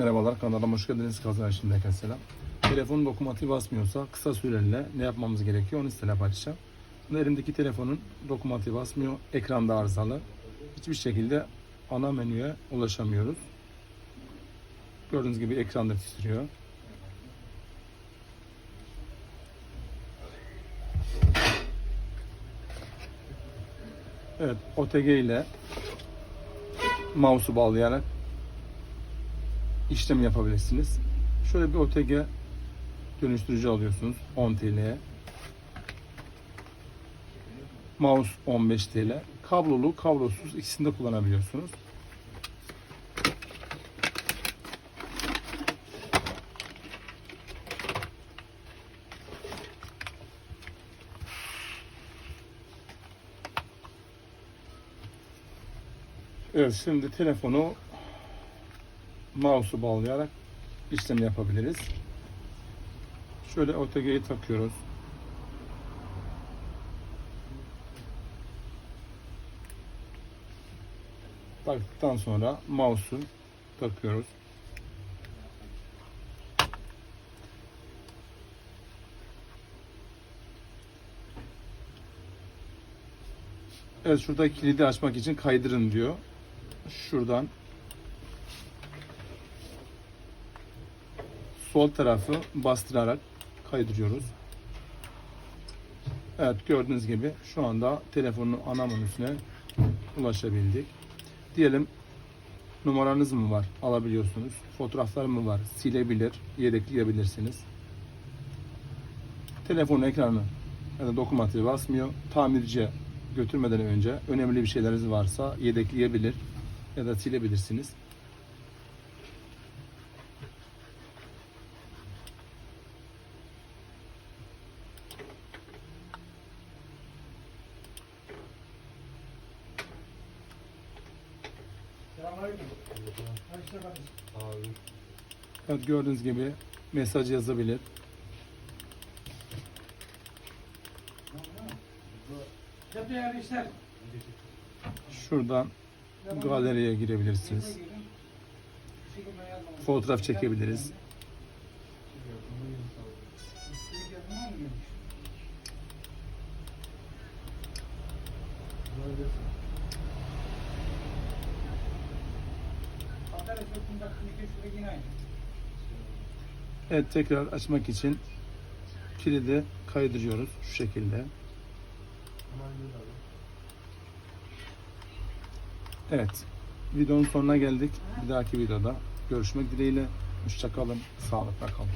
Merhabalar kanalıma hoş geldiniz. Kazan şimdiden selam. Telefonun dokunmatiği basmıyorsa kısa süreli ne yapmamız gerekiyor onu size açacağım. Şimdi elimdeki telefonun dokunmatiği basmıyor. Ekranda arızalı. Hiçbir şekilde ana menüye ulaşamıyoruz. Gördüğünüz gibi ekranda titriyor. Evet, OTG ile mouse'u bağlayarak işlem yapabilirsiniz. Şöyle bir OTG dönüştürücü alıyorsunuz 10 TL'ye. Mouse 15 TL. Kablolu, kablosuz ikisini de kullanabiliyorsunuz. Evet şimdi telefonu mouse'u bağlayarak işlem yapabiliriz. Şöyle OTG'yi takıyoruz. Taktıktan sonra mouse'u takıyoruz. Evet şurada kilidi açmak için kaydırın diyor. Şuradan sol tarafı bastırarak kaydırıyoruz. Evet gördüğünüz gibi şu anda telefonun ana menüsüne ulaşabildik. Diyelim numaranız mı var alabiliyorsunuz. Fotoğraflar mı var silebilir, yedekleyebilirsiniz. Telefonun ekranı ya da dokunmatiği basmıyor. Tamirciye götürmeden önce önemli bir şeyleriniz varsa yedekleyebilir ya da silebilirsiniz. Evet gördüğünüz gibi mesaj yazabilir. Şuradan galeriye girebilirsiniz. Fotoğraf çekebiliriz. Evet tekrar açmak için kilidi kaydırıyoruz şu şekilde. Evet. Videonun sonuna geldik. Bir dahaki videoda görüşmek dileğiyle. Hoşçakalın. Sağlıkla kalın.